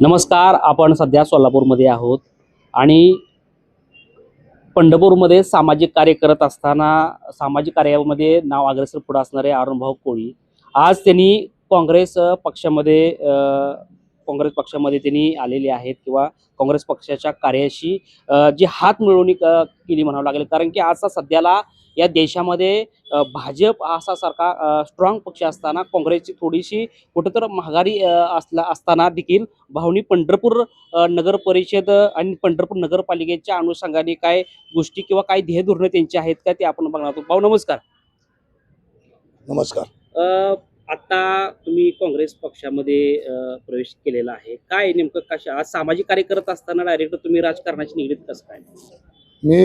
नमस्कार आपण सध्या सोलापूरमध्ये आहोत. आणि पंढरपूरमध्ये सामाजिक कार्य करत असताना सामाजिक कार्यामध्ये नाव अग्रेसर पुढे असणारे अरुणभाऊ कोळी. आज त्यांनी काँग्रेस पक्षामध्ये काँग्रेस पक्षामध्ये त्यांनी आलेले आहेत किंवा काँग्रेस पक्षाच्या कार्याशी जी हात मिळवणी केली म्हणावं लागेल. कारण की आजचा सध्याला या देशामध्ये भाजप असा सारखा स्ट्रॉंग पक्ष असताना काँग्रेसची थोडीशी कुठंतर महागारी असला असताना देखील भावनी पंढरपूर नगर परिषद आणि पंढरपूर नगरपालिकेच्या अनुषंगाने काय गोष्टी किंवा काय ध्येय धोरणं त्यांची आहेत का ते आपण बघणार आहोत. भाऊ नमस्कार. नमस्कार. आता तुम्ही काँग्रेस पक्षामध्ये प्रवेश केलेला आहे. काय नेमकं कशा आज सामाजिक कार्य करत असताना डायरेक्ट तुम्ही राजकारणाशी निगडीत कसं काय? मी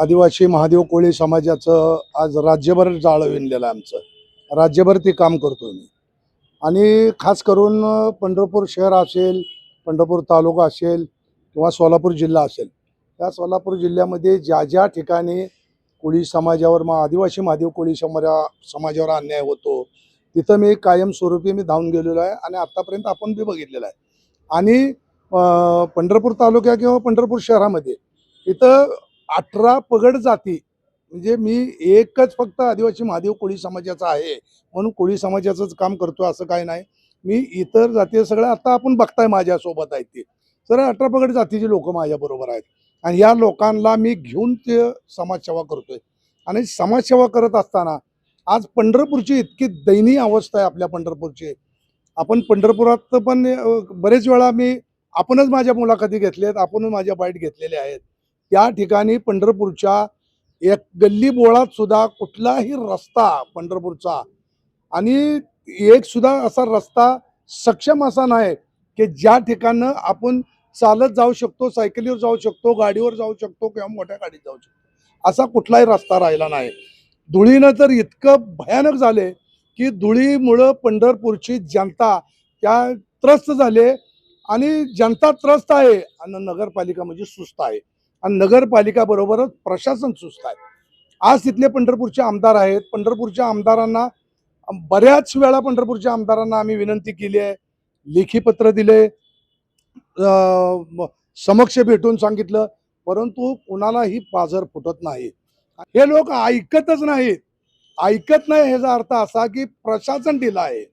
आदिवासी महादेव कोळी समाजाचं आज राज्यभर जाळं विणलेलं आहे आमचं. राज्यभर ते काम करतो मी. आणि खास करून पंढरपूर शहर असेल पंढरपूर तालुका असेल किंवा सोलापूर जिल्हा असेल त्या सोलापूर जिल्ह्यामध्ये ज्या ज्या ठिकाणी कोळी समाजावर मग आदिवासी महादेव कोळी समाजा समाजावर अन्याय होतो तिथं मी कायमस्वरूपी मी धावून गेलेलो आहे आणि आत्तापर्यंत आपण बी बघितलेलं आहे. आणि पंढरपूर तालुक्या किंवा पंढरपूर शहरामध्ये इथं अठरा पगड जाती. म्हणजे मी एकच फक्त आदिवासी महादेव कोळी समाजाचा आहे. म्हणून कोळी समाजाचंच काम करतो असं काय नाही. मी इतर जाती सगळं आता आपण बघताय माझ्यासोबत आहेत ते. तर अठरा पगड जातीचे लोक माझ्याबरोबर आहेत. आणि या लोकांना मी घेऊन ते समाजसेवा करतोय. आणि समाजसेवा करत असताना आज पंढरपूरची इतकी दयनीय अवस्था आहे आपल्या पंढरपूरची. आपण पंढरपुरात पण बरेच वेळा मी आपणच माझ्या मुलाखती घेतल्यात आपणच माझ्या बाईट घेतलेल्या आहेत. त्या ठिकाणी पंढरपूरच्या एक गल्ली बोळात सुद्धा कुठलाही रस्ता पंढरपूरचा आणि एक सुद्धा असा रस्ता सक्षम असा नाही की ज्या ठिकाणं आपण चालत जाऊ शकतो सायकलीवर जाऊ शकतो गाडीवर जाऊ शकतो किंवा मोठ्या गाडीत जाऊ शकतो असा कुठलाही रस्ता राहिला नाही. धुळीनं तर इतकं भयानक झाले की धुळीमुळं पंढरपूरची जनता त्या त्रस्त झाले आणि जनता त्रस्त आहे आणि नगरपालिका म्हणजे सुस्त आहे. आणि नगरपालिकाबरोबरच प्रशासन सुस्त आहे. आज तिथले पंढरपूरचे आमदार आहेत. पंढरपूरच्या आमदारांना बऱ्याच वेळा पंढरपूरच्या आमदारांना आम्ही विनंती केली आहे. लेखी पत्र दिले. समक्ष भेटून सांगितलं. परंतु कुणालाही पाझर फुटत नाही. हे लोक ऐकतच नाहीत. ऐकत नाही ह्याचा अर्थ असा की प्रशासन दिला आहे.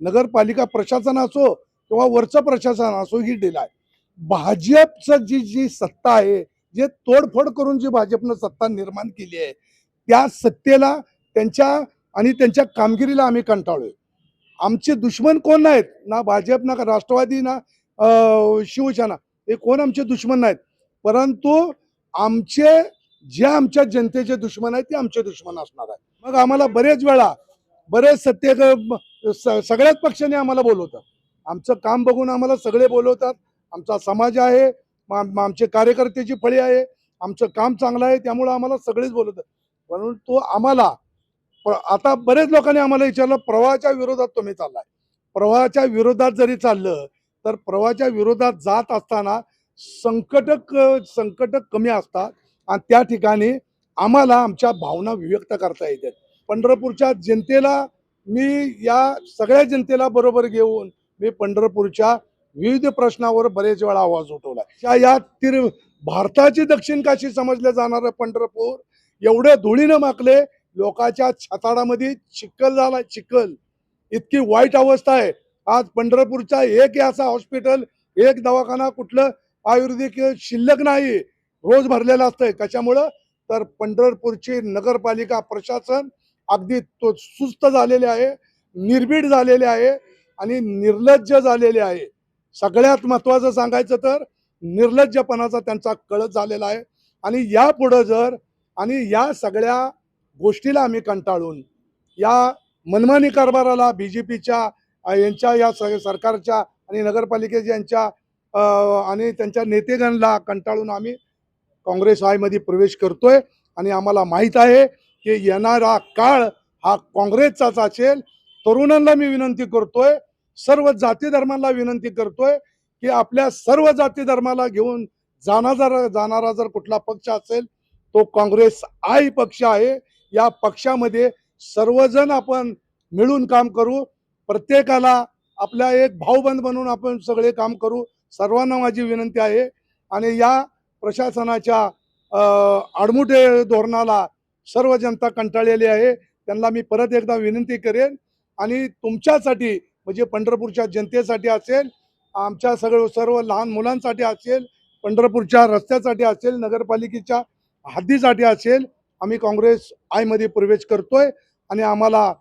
नगरपालिका प्रशासन असो किंवा वरचं प्रशासन असो ही दिला आहे. भाजपचं जी जी सत्ता आहे जे तोडफोड करून जी भाजपनं सत्ता निर्माण केली आहे त्या सत्तेला त्यांच्या आणि त्यांच्या कामगिरीला आम्ही कंटाळलोय. आमचे दुश्मन कोण नाहीत? ना भाजप ना राष्ट्रवादी ना शिवसेना हे कोण आमचे दुश्मन नाहीत? परंतु आमचे जे आमच्या जनतेचे दुश्मन आहेत ते आमचे दुश्मन असणार आहे मग आम्हाला बरेच वेळा बरेच सत्ते सगळ्याच पक्षाने आम्हाला बोलवतात. आमचं काम बघून आम्हाला सगळे बोलवतात. आमचा समाज आहे आमचे कार्यकर्त्याची फळी आहे आमचं काम चांगलं आहे त्यामुळं आम्हाला सगळेच बोलवतात परंतु आम्हाला आता बरेच लोकांनी आम्हाला विचारलं प्रवाहाच्या विरोधात तुम्ही चाललाय. प्रवाहाच्या विरोधात जरी चाललं तर प्रवाहाच्या विरोधात जात असताना संकटक संकटक कमी असतात. आणि त्या ठिकाणी आम्हाला आमच्या भावना व्यक्त करता येतात. पंढरपूरच्या जनतेला मी या सगळ्या जनतेला बरोबर घेऊन मी पंढरपूरच्या विविध प्रश्नावर बरेच वेळा आवाज उठवला या या तिर भारताची दक्षिण काशी समजलं जाणारं पंढरपूर एवढे धुळीनं माकले लोकांच्या छताडामध्ये चिखल झाला चिखल. इतकी वाईट अवस्था आहे. आज पंढरपूरचा एक असा हॉस्पिटल एक दवाखाना कुठलं आयुर्वेदिक शिल्लक नाही रोज भरलेलं असतंय. कशामुळं? तर पंढरपूरची नगरपालिका प्रशासन अगदी तो सुस्त झालेले आहे निर्भीड झालेले आहे आणि निर्लज्ज झालेले आहे. सगळ्यात महत्वाचं सांगायचं तर निर्लज्जपणाचा त्यांचा कळत झालेला आहे. आणि यापुढं जर आणि या सगळ्या गोष्टीला आम्ही कंटाळून या मनमानी कारभाराला बी जे पीच्या यांच्या या स- सरकारच्या आणि नगरपालिकेच्या यांच्या आणि त्यांच्या नेतेगणला कंटाळून आम्ही काँग्रेस आयमध्ये प्रवेश करतोय. आणि आम्हाला माहीत आहे की येणारा काळ हा काँग्रेसचाच असेल. तरुणांना मी विनंती करतोय सर्व जाती धर्माला विनंती करतोय की आपल्या सर्व जाती धर्माला घेऊन जाणार जर जाणारा जर कुठला पक्ष असेल तो काँग्रेस आय पक्ष आहे. या पक्षामध्ये सर्वजण आपण मिळून काम करू. प्रत्येकाला आपल्या एक भाऊबंद बनून आपण सगळे काम करू. सर्वांना माझी विनंती आहे. आणि या प्रशासनाच्या आडमुठे धोरणाला सर्व जनता कंटाळलेली आहे. त्यांना मी परत एकदा विनंती करेन. आणि तुमच्यासाठी म्हणजे पंढरपूरच्या जनतेसाठी असेल आमच्या सगळं सर्व लहान मुलांसाठी असेल पंढरपूरच्या रस्त्यासाठी असेल नगरपालिकेच्या हद्दीसाठी असेल आम्ही काँग्रेस आयमध्ये प्रवेश करतोय आणि आम्हाला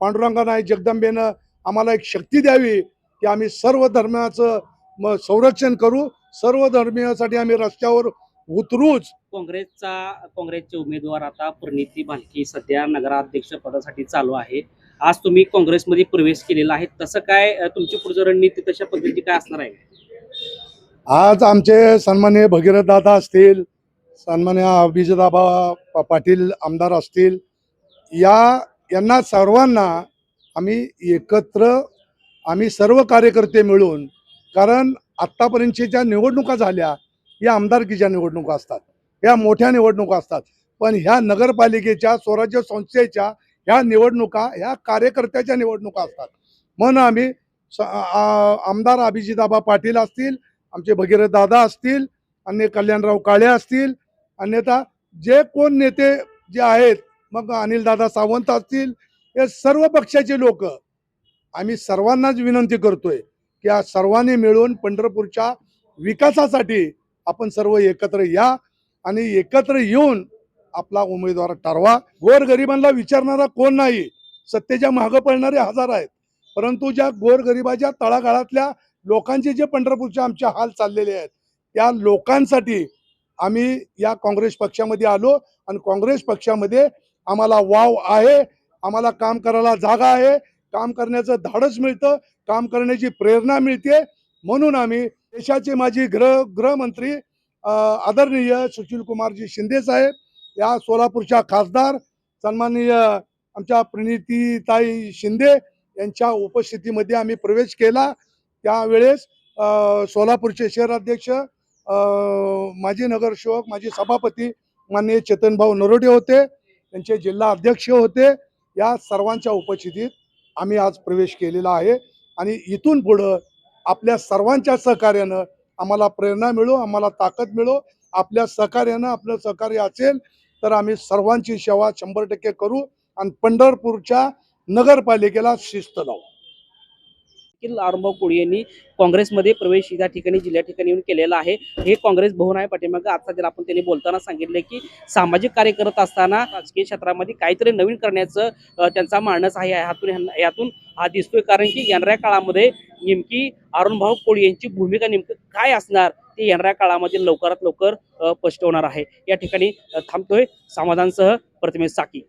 पांडुरंगा नाईक जगदंबेनं आम्हाला एक शक्ती द्यावी की आम्ही सर्व धर्माचं म संरक्षण करू सर्व धर्मीयासाठी आम्ही रस्त्यावर उतरूच. काँग्रेसचा काँग्रेसचे उमेदवार आता परिणिती भालकी सध्या नगराध्यक्ष पदासाठी चालू आहे. आज तुम्ही काँग्रेसमध्ये प्रवेश केलेला आहे. तसं काय तुमची पुढचं रणनीती तशा पद्धती काय असणार आहे? आज आमचे सन्मान्य भगीरथ दादा असतील सन्मान्य अभिजिताबा पाटील आमदार असतील या यांना सर्वांना आम्ही एकत्र आम्ही सर्व कार्यकर्ते मिळून कारण आत्तापर्यंतच्या ज्या निवडणुका झाल्या या आमदारकीच्या निवडणुका असतात. या मोठ्या निवडणुका असतात. पण ह्या नगरपालिकेच्या स्वराज्य संस्थेच्या ह्या निवडणुका ह्या कार्यकर्त्याच्या निवडणुका असतात. म्हणून आम्ही स- आमदार अभिजिताबा पाटील असतील आमचे भगीरथ दादा असतील अन्य कल्याणराव काळे असतील अन्यथा जे कोण नेते जे आहेत मग अनिलदादा सावंत असतील हे सर्व पक्षाचे लोक आम्ही सर्वांनाच विनंती करतोय की या सर्वांनी मिळून पंढरपूरच्या विकासासाठी आपण सर्व एकत्र या आणि एकत्र येऊन आपला उमेदवार ठरवा. गोरगरिबांना विचारणारा कोण नाही? सत्तेच्या मागं पडणारे हजार आहेत. परंतु ज्या गोरगरिबाच्या तळागाळातल्या लोकांचे जे पंढरपूरचे आमचे हाल चाललेले आहेत त्या लोकांसाठी आम्ही या काँग्रेस पक्षामध्ये आलो आणि काँग्रेस पक्षामध्ये आम्हाला वाव आहे आम्हाला काम करायला जागा आहे काम करण्याचं धाडस मिळतं काम करण्याची प्रेरणा मिळते. म्हणून आम्ही देशाचे माजी गृह गृहमंत्री आदरणीय सुशील कुमारजी शिंदे साहेब या सोलापूरच्या खासदार सन्माननीय आमच्या प्रणितीताई शिंदे यांच्या उपस्थितीमध्ये आम्ही प्रवेश केला. त्यावेळेस सोलापूरचे शहराध्यक्ष माजी नगरसेवक माजी सभापती माननीय चेतनभाऊ नरोडे होते. त्यांचे जिल्हा अध्यक्ष होते. या सर्वांच्या उपस्थितीत आम्ही आज प्रवेश केलेला आहे. आणि इथून पुढं आपल्या सर्वांच्या सहकार्यानं आम्हाला प्रेरणा मिळो आम्हाला ताकद मिळो. आपल्या सहकार्यानं आपलं सहकार्य असेल. तर आम्ही सर्वांची सेवा शंभर टक्के करू आणि पंढरपूरच्या नगरपालिकेला शिस्त लावू. देखील आरंभाव कोळी यांनी काँग्रेसमध्ये प्रवेश या ठिकाणी जिल्ह्या ठिकाणी येऊन केलेला आहे. हे काँग्रेस भवन आहे पाठीमागं. आता जर आपण त्यांनी बोलताना सांगितले की सामाजिक कार्य करत असताना राजकीय क्षेत्रामध्ये काहीतरी नवीन करण्याचं त्यांचा मानस आहे यातून यातून हा दिसतोय. कारण की येणाऱ्या काळामध्ये नेमकी अरुणभाऊ कोळी यांची भूमिका नेमकं काय असणार ते येणाऱ्या काळामध्ये लवकरात लवकर स्पष्ट होणार आहे. या ठिकाणी थांबतोय समाधानसह प्रतिमेश साकी.